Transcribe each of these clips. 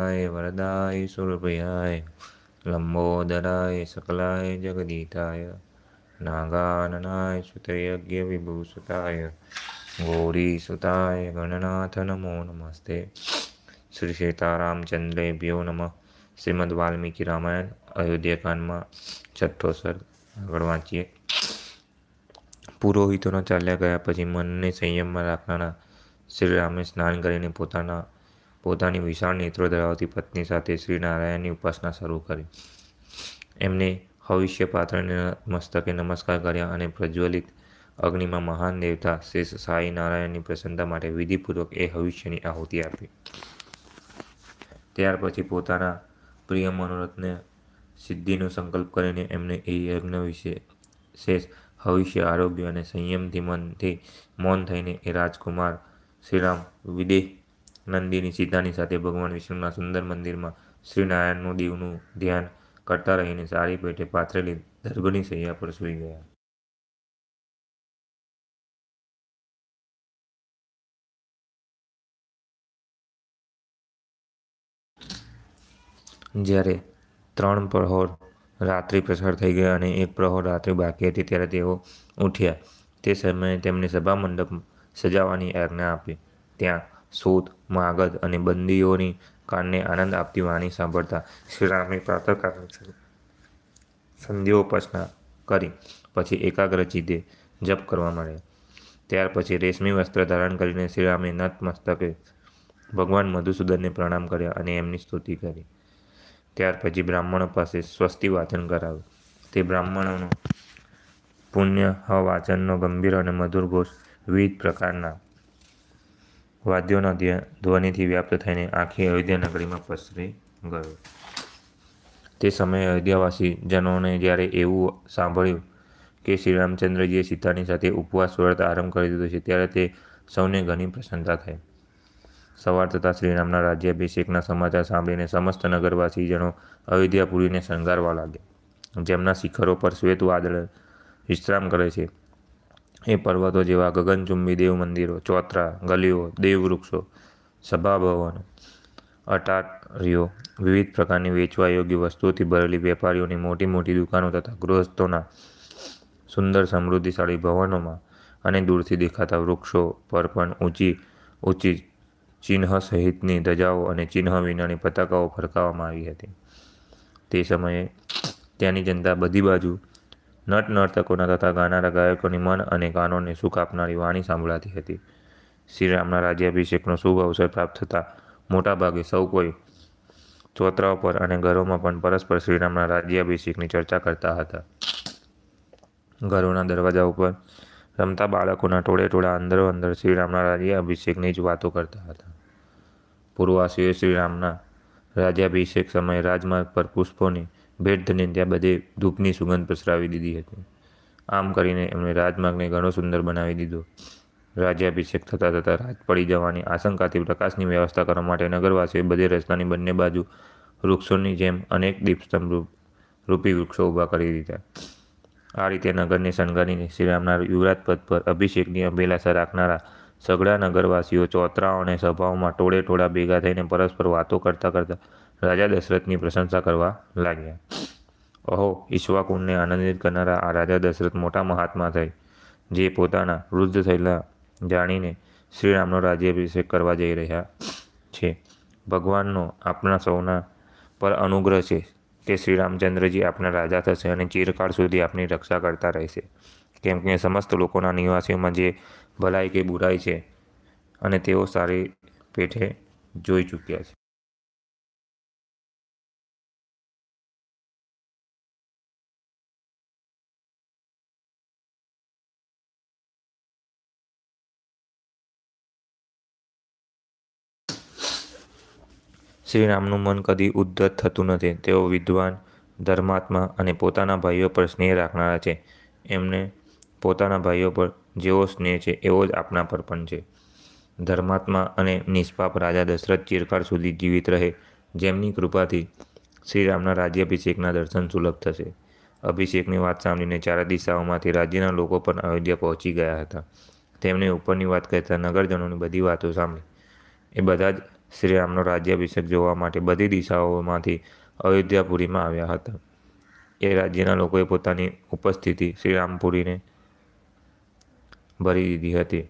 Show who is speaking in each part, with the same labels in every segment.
Speaker 1: वरदाय सुरप्रियाय लम्बोदराय सकलाय जगदीताय नागाननाय सुतयज्ञविभूषिताय गौरीसुताय गणनाथ नमो नमस्ते શ્રી સીતારામચંદ્રેભ્યો નમઃ શ્રીમદ વાલ્મીકી રામાયણ અયોધ્યાકાંડમાં છઠ્ઠો સર આગળ વાંચીએ પુરોહિતોના ચાલ્યા ગયા પછી મનને સંયમમાં રાખનારા શ્રી રામે સ્નાન કરીને પોતાના પોતાની વિશાળ નેત્રો ધરાવતી પત્ની સાથે શ્રી નારાયણની ઉપાસના શરૂ કરી. એમને હવિષ્ય પાત્રને મસ્તકે નમસ્કાર કર્યા અને પ્રજ્વલિત અગ્નિમાં મહાન દેવતા શ્રી સાઈ નારાયણની પ્રસન્નતા માટે વિધિપૂર્વક એ હવિષ્યની આહુતિ આપી. ત્યાર પછી પોતાના પ્રિય મનોરથને સિદ્ધિનો સંકલ્પ કરીને એમને એ યજ્ઞ વિશે શેષ હવિષ્ય આરોગ્ય અને સંયમથી મનથી મૌન થઈને એ રાજકુમાર શ્રીરામ વિદેહ નંદીની સીધાની સાથે ભગવાન વિષ્ણુના સુંદર મંદિરમાં શ્રીનારાયણનું દીવનું ધ્યાન કરતા રહીને સારી પેટે પાથરેલી દર્ભની સૈયા પર સૂઈ ગયા. જ્યારે ત્રણ પ્રહોર રાત્રિ પસાર થઈ ગયા અને એક પ્રહોર રાત્રિ બાકી હતી ત્યારે તેઓ ઉઠ્યા. તે સમયે તેમને સભા મંડપ સજાવવાની આજ્ઞા આપી. ત્યાં સૂત, માગધ અને બંદીઓની કાનને આનંદ આપતી વાણી સાંભળતા શ્રીરામે પ્રાતઃકાળ સંધ્યોપાસના કરી, પછી એકાગ્ર ચિત્તે જપ કરવા માંડ્યા. ત્યાર પછી રેશમી વસ્ત્ર ધારણ કરીને શ્રીરામે નત મસ્તકે ભગવાન મધુસૂદનને પ્રણામ કર્યા અને એમની સ્તુતિ કરી. ત્યાર પછી બ્રાહ્મણો પાસે સ્વસ્તિ વાચન કરાવ્યું. તે બ્રાહ્મણોનો પુણ્ય હ વાચનનો ગંભીર અને મધુર ઘોષ વિવિધ પ્રકારના વાદ્યોના ધ્વનિથી વ્યાપ્ત થઈને આખી અયોધ્યા નગરીમાં પસરી ગયો. તે સમયે અયોધ્યાવાસી જનોને જ્યારે એવું સાંભળ્યું કે શ્રી રામચંદ્રજીએ સીતાની સાથે ઉપવાસ વ્રત આરંભ કરી દીધો છે, ત્યારે તે સૌને ઘણી પ્રસન્નતા થઈ. સવાર થતાં શ્રીરામના રાજ્યાભિષેકના સમાચાર સાંભળીને સમસ્ત નગરવાસી જનો અયોધ્યાપુરીને શણગારવા લાગ્યા. જેમના શિખરો પર શ્વેત વાદળ વિશ્રામ કરે છે એ પર્વતો જેવા ગગનચુંબી દેવ મંદિરો ચોતરા ગલીઓ, દેવવૃક્ષો, સભાભવનો અટારીઓ વિવિધ પ્રકારની વેચવા યોગ્ય વસ્તુઓથી ભરેલી વેપારીઓની મોટી મોટી દુકાનો તથા ગૃહસ્થોના સુંદર સમૃદ્ધિશાળી ભવનોમાં અને દૂરથી દેખાતા વૃક્ષો પર પણ ઊંચી ઊંચી ચિહ્ન સહિતની ધજાઓ અને ચિહ્ન વિનાની પતાકાઓ ફરકાવવામાં આવી હતી. તે સમયે ત્યાંની જનતા બધી બાજુ નટ નર્તકોના તથા ગાનારા ગાયકોની મન અને કાનોને સુખ આપનારી વાણી સાંભળાતી હતી. શ્રીરામના રાજ્યાભિષેકનો શુભ અવસર પ્રાપ્ત થતાં મોટાભાગે સૌ કોઈ ચોતરાઓ પર અને ઘરોમાં પણ પરસ્પર શ્રીરામના રાજ્યાભિષેકની ચર્ચા કરતા હતા. ઘરોના દરવાજા ઉપર રમતા બાળકોના ટોળે ટોળા અંદરો અંદર શ્રીરામના રાજ્યાભિષેકની જ વાતો કરતા હતા. પૂર્વવાસીઓએ શ્રીરામના રાજ્યાભિષેક સમયે રાજમાર્ગ પર પુષ્પોની ભેટ ધરીને ત્યાં બધે ધૂપની સુગંધ પ્રસરાવી દીધી હતી. આમ કરીને એમણે રાજમાર્ગને ઘણો સુંદર બનાવી દીધો. રાજ્યાભિષેક થતાં થતાં રાત પડી જવાની આશંકાથી પ્રકાશની વ્યવસ્થા કરવા માટે નગરવાસીઓએ બધે રસ્તાની બંને બાજુ વૃક્ષોની જેમ અનેક દીપસ્તંભ રૂપી વૃક્ષો ઊભા કરી દીધા. આ રીતે નગરને શણગારીને શ્રીરામના યુવરાજ પદ પર અભિષેકની અભિલાષા રાખનારા સઘળા નગરવાસીઓ ચોતરાઓ અને સભાઓમાં ટોળે ટોળા ભેગા થઈને પરસ્પર વાતો કરતા કરતા રાજા દશરથની પ્રશંસા કરવા લાગ્યા. અહો ઈશ્વાકુંડને આનંદિત કરનારા આ રાજા દશરથ મોટા મહાત્મા થઈ, જે પોતાના વૃદ્ધ થયેલા જાણીને શ્રીરામનો રાજ્યાભિષેક કરવા જઈ રહ્યા છે. ભગવાનનો આપણા સૌના પર અનુગ્રહ છે કે શ્રી રામચંદ્રજી આપણા રાજા થશે અને ચિરકાળ સુધી આપની રક્ષા કરતા રહેશે. કેમ કે સમસ્ત લોકોના નિવાસીઓમાં જે ભલાઈ કે બુરાઈ છે અને તેઓ સારી પેઠે જોઈ ચૂક્યા છે. શ્રીરામનું મન કદી ઉદ્ધત થતું નથી. તેઓ વિદ્વાન, ધર્માત્મા અને પોતાના ભાઈઓ પર સ્નેહ રાખનારા છે. એમને પોતાના ભાઈઓ પર જેવો સ્નેહ છે, એવો જ આપણા પર પણ છે. ધર્માત્મા અને નિષ્પાપ રાજા દશરથ ચિરકાળ સુધી જીવિત રહે. જેમની કૃપાથી શ્રીરામના રાજ્યાભિષેકના દર્શન સુલભ થશે. અભિષેકની વાત સાંભળીને ચારે દિશાઓમાંથી રાજ્યના લોકો પણ અયોધ્યા પહોંચી ગયા હતા. તેમને ઉપરની વાત કહેતા નગરજનોની બધી વાતો સાંભળી. એ બધા જ શ્રીરામનો રાજ્યાભિષેક જોવા માટે બધી દિશાઓમાંથી અયોધ્યાપુરીમાં આવ્યા હતા. એ રાજ્યના લોકોએ પોતાની ઉપસ્થિતિ શ્રીરામપુરીને ભરી દીધી હતી.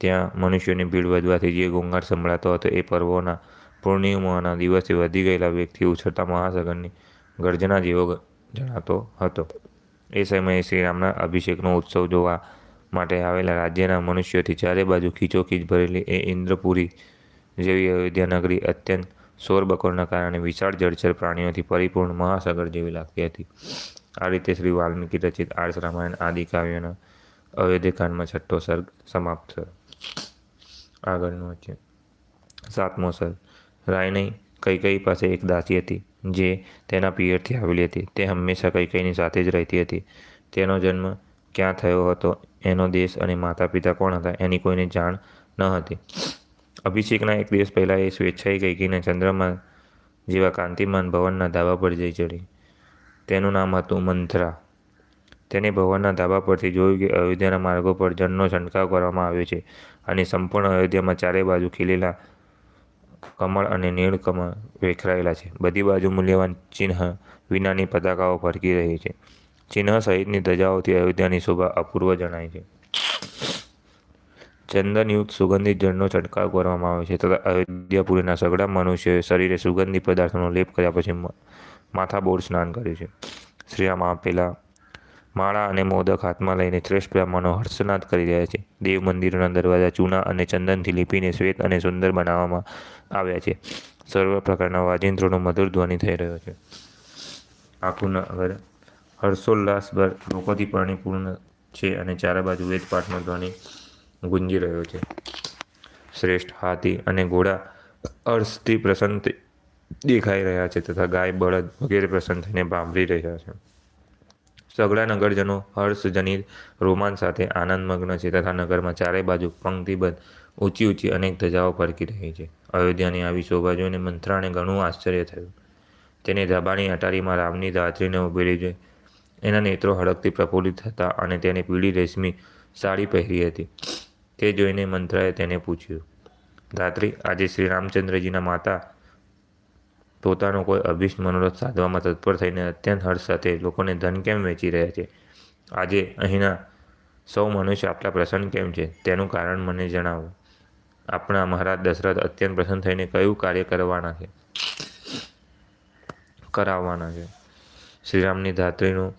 Speaker 1: ત્યાં મનુષ્યોની ભીડ વધવાથી જે ઘોંઘાટ સંભળાતો હતો એ પર્વોના પૂર્ણિમાના દિવસે વધી ગયેલા વ્યક્તિ ઉછળતા મહાસાગરની ગર્જના જેવો જણાતો હતો. એ સમયે શ્રીરામના અભિષેકનો ઉત્સવ જોવા માટે આવેલા રાજ્યના મનુષ્યોથી ચારે બાજુ ખીચોખીચ ભરેલી એ ઇન્દ્રપુરી જેવી અયોધ્યા નગરી અત્યંત શોરબકોરના કારણે વિશાળ જળચર પ્રાણીઓથી પરિપૂર્ણ મહાસાગર જેવી લાગતી હતી. આ રીતે શ્રી વાલ્મીકી રચિત આર્ષ રામાયણ આદિ કાવ્યના અયોધ્યાકાંડમાં છઠ્ઠો સર્ગ સમાપ્ત થયો. આગળનો છે સાતમો સર્ગ. રાયની કૈકઈ પાસે એક દાસી હતી, જે તેના પિયરથી આવેલી હતી. તે હંમેશા કૈકઈની સાથે જ રહેતી હતી. તેનો જન્મ ક્યાં થયો હતો, એનો દેશ અને માતા પિતા કોણ હતા, એની કોઈને જાણ ન હતી. અભિષેકના એક દિવસ પહેલાં એ સ્વેચ્છાએ કૈકેયીના ચંદ્રમાં જેવા કાંતિમાન ભવનના ધાબા પર જઈ ચડી તેનું નામ હતું મંથરા. તેને ભવનના ધાબા પરથી જોયું કે અયોધ્યાના માર્ગો પર જળનો છંટકાવ કરવામાં આવ્યો છે અને સંપૂર્ણ અયોધ્યામાં ચારે બાજુ ખીલેલા કમળ અને નીળકમળ વેખરાયેલા છે. બધી બાજુ મૂલ્યવાન ચિહ્ન વિનાની પતાકાઓ ફરકી રહી છે. ચિહ્ન સહિતની ધજાઓથી અયોધ્યાની શોભા અપૂર્વ જણાય છે. ચંદનયુક્ત સુગંધિત જળનો છંટકાવ કરવામાં આવે છે. તથા અયોધ્યાપુરીના સગડા મનુષ્યોએ શરીરે સુગંધી પદાર્થોનો લેપ કર્યા પછી માથાબોળ સ્નાન કર્યું છે. શ્રીરામ આપેલા માળા અને મોદક હાથમાં લઈને શ્રેષ્ઠ બ્રાહ્મણો હર્ષનાદ કરી રહ્યા છે. દેવ મંદિરોના દરવાજા ચૂના અને ચંદનથી લીપીને શ્વેત અને સુંદર બનાવવામાં આવ્યા છે. સર્વ પ્રકારના વાજિંત્રોનો મધુર ધ્વનિ થઈ રહ્યો છે. આખું નગર હર્ષોલ્લાસભર લોકોથી પરિપૂર્ણ છે અને ચારે બાજુ વેદપાઠનો ધ્વનિ ગુંજી રહ્યો છે. શ્રેષ્ઠ હાથી અને ઘોડા હર્ષથી પ્રસન્ન દેખાઈ રહ્યા છે તથા ગાય, બળદ વગેરે પ્રસન્ન થઈને ભાંભરી રહ્યા છે. સગળા નગરજનો હર્ષજનિત રોમાંચ સાથે આનંદમગ્ન છે તથા નગરમાં ચારે બાજુ પંક્તિબદ્ધ, ઊંચી ઊંચી અનેક ધજાઓ ફરકી રહી છે. અયોધ્યાની આવી શોભા જોઈને મંત્રાને ઘણું આશ્ચર્ય થયું. તેને ધાબાની અટારીમાં રામની ધાત્રીને ઉભેલી જોઈ એના નેત્રો હડકથી પ્રફુલ્લિત હતા અને તેને પીળી રેશમી સાડી પહેરી હતી. તે જોઈને મંથરાએ તેને પૂછ્યું ધાત્રી આજે શ્રી રામચંદ્રજીના માતા પોતાનો કોઈ અભિષ્ટ મનોરથ સાધવામાં તત્પર થઈને અત્યંત હર્ષ સાથે લોકોને ધન કેમ વેચી રહ્યા છે? આજે અહીંના સૌ મનુષ્ય આટલા પ્રસન્ન કેમ છે? તેનું કારણ મને જણાવો. આપણા મહારાજ દશરથ અત્યંત પ્રસન્ન થઈને કયું કાર્ય કરવાના છે? કરાવવાના છે. શ્રીરામની ધાત્રીનું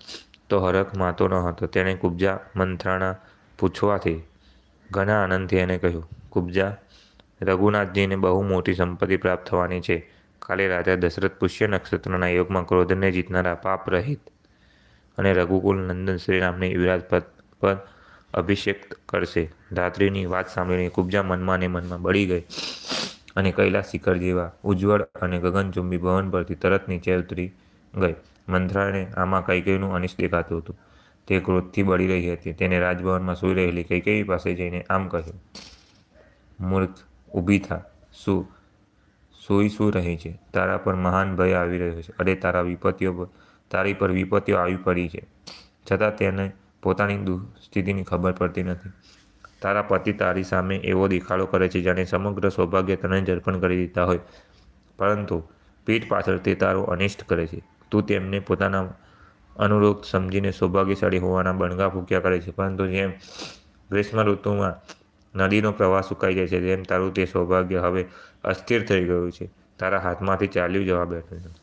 Speaker 1: તો હરખ માતો ન હતો. તેણે કુબજા મંત્રણા પૂછવાથી ઘણા આનંદથી એને કહ્યું, કુબજા, રઘુનાથજીને બહુ મોટી સંપત્તિ પ્રાપ્ત થવાની છે. કાલે રાજા દશરથ પુષ્ય નક્ષત્રના યોગમાં ક્રોધને જીતનારા પાપ રહિત અને રઘુકુલ નંદન શ્રીરામને યુવરાજ પદ પર અભિષેક કરશે. ધાત્રીની વાત સાંભળીને કુબજા મનમાં અને મનમાં બળી ગઈ અને કૈલાસ શિખર જેવા ઉજ્જવળ અને ગગનચુંબી ભવન પરથી તરત નીચે ઉતરી ગઈ. મંથરાને આમાં કૈકેયીનું અનિષ્ટ દેખાતું હતું. તે ક્રોધથી બળી રહી હતી. તેને રાજભવનમાં સૂઈ રહેલી કૈકેયી પાસે જઈને આમ કહ્યું, મૂર્ખ ઊભી થા. શું? સૂઈ શું રહી છે? તારા પર મહાન ભય આવી રહ્યો છે. અરે, તારા વિપત્તિઓ તારી પર વિપત્તિઓ આવી પડી છે. છતાં તેને પોતાની સ્થિતિની ખબર પડતી નથી. તારા પતિ તારી સામે એવો દેખાડો કરે છે જાણે સમગ્ર સૌભાગ્ય તને જ અર્પણ કરી દીધા હોય. પરંતુ પીઠ પાછળ તે તારો અનિષ્ટ કરે છે. તું તેમને પોતાના અનુરૂપ સમજીને સૌભાગ્યશાળી હોવાના બણગા ફૂક્યા કરે છે. પરંતુ જેમ ગ્રીષ્મ ઋતુમાં નદીનો પ્રવાહ સુકાઈ જાય છે, તેમ તારું તે સૌભાગ્ય હવે અસ્થિર થઈ ગયું છે. તારા હાથમાંથી ચાલ્યું જવા બેઠું છે.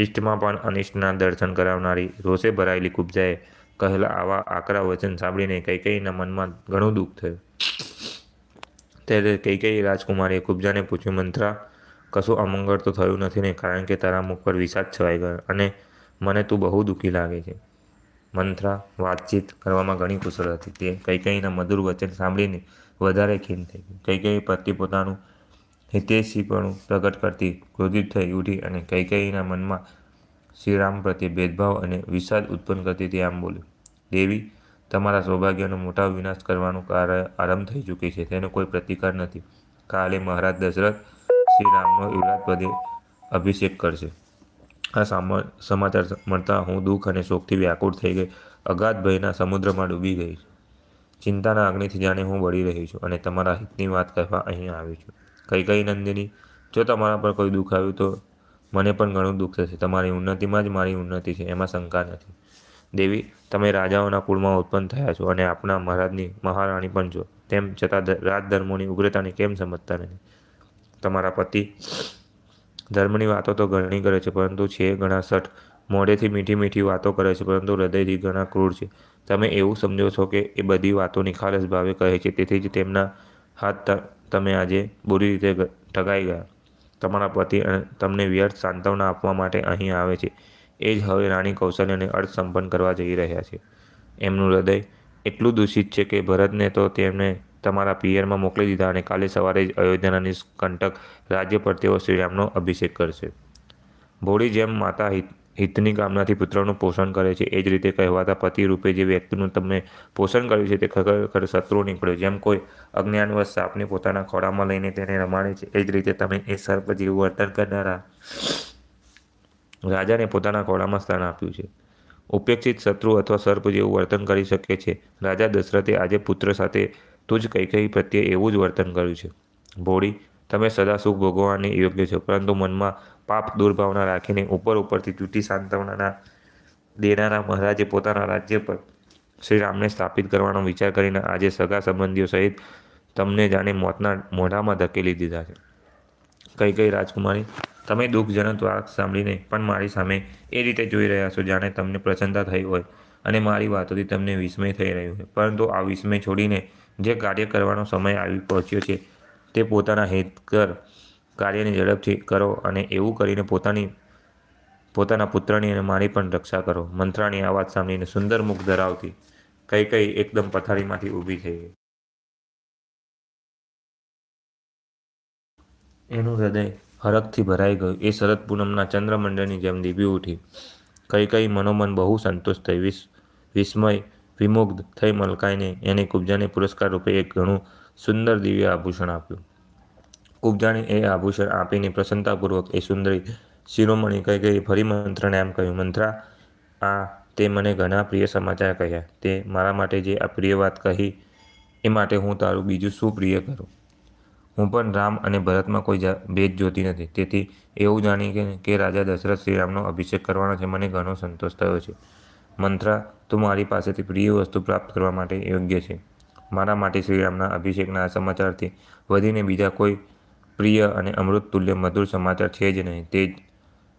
Speaker 1: ઈષ્ટમાં પણ અનિષ્ટના દર્શન કરાવનારી રોષે ભરાયેલી કુબજાએ કહેલા આવા આકરા વચન સાંભળીને કૈકેયીના મનમાં ઘણું દુઃખ થયું. ત્યારે કૈકેયી રાજકુમારીએ કુબજાને પૂછ્યું, મંત્રા, કશું અમંગળ તો થયું નથી ને? કારણ કે તારા મુખ પર વિષાદ છવાઈ ગયો અને મને તું બહુ દુઃખી લાગે છે. મંત્રા, વાતચીત કરવામાં ઘણી કુશળ હતી. તે કૈકેયીના મધુર વચન સાંભળીને વધારે ખીન થઈ ગઈ. કૈકેયી પતિ પોતાનું હિતેશીપણું પ્રગટ કરતી ક્રોધિત થઈ ઉઠી અને કૈકેયીના મનમાં શ્રીરામ પ્રત્યે ભેદભાવ અને વિષાદ ઉત્પન્ન કરતી તે આમ બોલ્યું દેવી, તમારા સૌભાગ્યનો મોટા વિનાશ કરવાનું કાર્ય આરંભ થઈ ચૂકી છે. તેનો કોઈ પ્રતિકાર નથી. કાલે મહારાજ દશરથ શ્રીરામનો યુવરાજ પદે અભિષેક કરશે. આ સમાચાર મળતા હું દુઃખ અને શોકથી વ્યાકુળ થઈ ગઈ. અગાધ ભયના સમુદ્રમાં ડૂબી ગઈ ચિંતાના અગ્નિથી જાણે હું બળી રહી છું અને તમારા હિતની વાત કહેવા અહીં આવી છું. કઈ કઈ નંદિની, જો તમારા પર કોઈ દુઃખ આવ્યું તો મને પણ ઘણું દુઃખ થશે. તમારી ઉન્નતિમાં જ મારી ઉન્નતિ છે, એમાં શંકા નથી. દેવી, તમે રાજાઓના કુળમાં ઉત્પન્ન થયા છો અને આપણા મહારાજની મહારાણી પણ છો. તેમ છતાં રાજધર્મોની ઉગ્રતાને કેમ સમજતા નથી? તમારા પતિ ધર્મની વાતો તો ઘણી કરે છે, પરંતુ છે ઘણા સઠ. મોઢેથી મીઠી મીઠી વાતો કરે છે, પરંતુ હૃદયથી ઘણા ક્રૂર છે. તમે એવું સમજો છો કે એ બધી વાતો નિખાલસ ભાવે કહે છે, તેથી જ તેમના હાથ તમે આજે બુરી રીતે ઠગાઈ ગયા. તમારા પતિ તમને વ્યર્થ સાંત્વના આપવા માટે અહીં આવે છે. એ જ હવે રાણી કૌશલ્યને અર્થ સંપન્ન કરવા જઈ રહ્યા છે. એમનું હૃદય એટલું દૂષિત છે કે ભરતને તો તેમને તમારા પિયરમાં મોકલી દીધા અને કાલે સવારે જ અયોધ્યાના નિષ્કંટક રાજ્ય પર તેઓ શ્રીરામનો અભિષેક કરશે. ભોળી જેમ માતા હિત, હિતની કામનાથી પુત્રનું પોષણ કરે છે, એ જ રીતે કહેવાતા પતિ રૂપે જે વ્યક્તિનું તમને પોષણ કર્યું છે તે ખરેખર શત્રુ નીકળ્યો. જેમ કોઈ અજ્ઞાનવશ સાપને પોતાના ખોળામાં લઈને તેને રમાડે છે, એ જ રીતે તમે એ સર્પ જેવું વર્તન કરનારા રાજાને પોતાના ખોળામાં સ્થાન આપ્યું છે. ઉપેક્ષિત શત્રુ અથવા સર્પ જેવું વર્તન કરી શકે છે. રાજા દશરથે આજે પુત્ર સાથે તું જ કઈ પ્રત્યે એવું જ વર્તન કર્યું છે. ભોળી, તમે સદા સુખ ભોગવવાને યોગ્ય છો, પરંતુ મનમાં પાપ દુર્ભાવના રાખીને ઉપર ઉપરથી જૂઠી સાંત્વનાના દેનારા મહારાજે પોતાના રાજ્ય પર શ્રીરામને સ્થાપિત કરવાનો વિચાર કરીને આજે સગા સંબંધીઓ સહિત તમને જાણે મોતના મોઢામાં ધકેલી દીધા છે. કઈ કઈ રાજકુમારી, તમે દુઃખજનક વાત સાંભળીને પણ મારી સામે એ રીતે જોઈ રહ્યા છો જાણે તમને પ્રસન્નતા થઈ હોય અને મારી વાતોથી તમને વિસ્મય થઈ રહ્યું હોય પરંતુ આ વિસ્મય છોડીને જે કાર્ય કરવાનો સમય આવી પહોંચ્યો છે, તે પોતાના હિતકર કાર્યને ઝડપથી કરો અને એવું કરીને પોતાની, પોતાના પુત્રની અને મારી પણ રક્ષા કરો. મંત્રાની આ વાત સાંભળીને સુંદર મુખ ધરાવતી કઈ કઈ એકદમ પથારીમાંથી ઊભી થઈ એનું હૃદય હરખથી ભરાઈ ગયું. એ શરદ પૂનમના ચંદ્રમંડળની જેમ દીબી ઉઠી. કઈ કઈ મનોમન બહુ સંતોષ થઈ. વિસ્મય વિમુગ્ધ થઈ મલકાઈને એને કુબજાને પુરસ્કાર રૂપે એક ઘણું સુંદર દિવ્ય આભૂષણ આપ્યું. કુબજાને એ આભૂષણ આપીને પ્રસન્નતાપૂર્વક એ સુંદરી શિરોમણી કહી ગઈ ફરી મંત્રને એમ કહ્યું, મંત્રા, આ તે મને ઘણા પ્રિય સમાચાર કહ્યા. તે મારા માટે જે આ પ્રિય વાત કહી, એ માટે હું તારું બીજું શું પ્રિય કરું? હું પણ રામ અને ભરતમાં કોઈ ભેદ જોતી નથી. તેથી એવું જાણી કે રાજા દશરથ શ્રીરામનો અભિષેક કરવાનો છે. મને ઘણો સંતોષ થયો છે. મંત્રા, તું મારી પાસેથી પ્રિય વસ્તુ પ્રાપ્ત કરવા માટે યોગ્ય છે. મારા માટે શ્રીરામના અભિષેકના સમાચારથી વધીને બીજા કોઈ પ્રિય અને અમૃત તુલ્ય મધુર સમાચાર છે જ નહીં. તે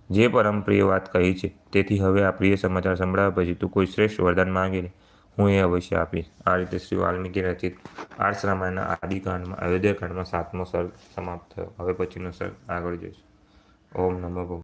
Speaker 1: જે પરમ પ્રિય વાત કહી છે, તેથી હવે આ પ્રિય સમાચાર સંભળાવ્યા પછી તું કોઈ શ્રેષ્ઠ વરદાન માંગે હું એ અવશ્ય આપીશ. આ રીતે શ્રી વાલ્મીકી રચિત આર્ષ રામાયણના આદિકાંડમાં અયોધ્યાકાંડમાં સાતમો સર્ગ સમાપ્ત થયો. હવે પછીનો સર્ગ આગળ જોઈશું. ઓમ નમો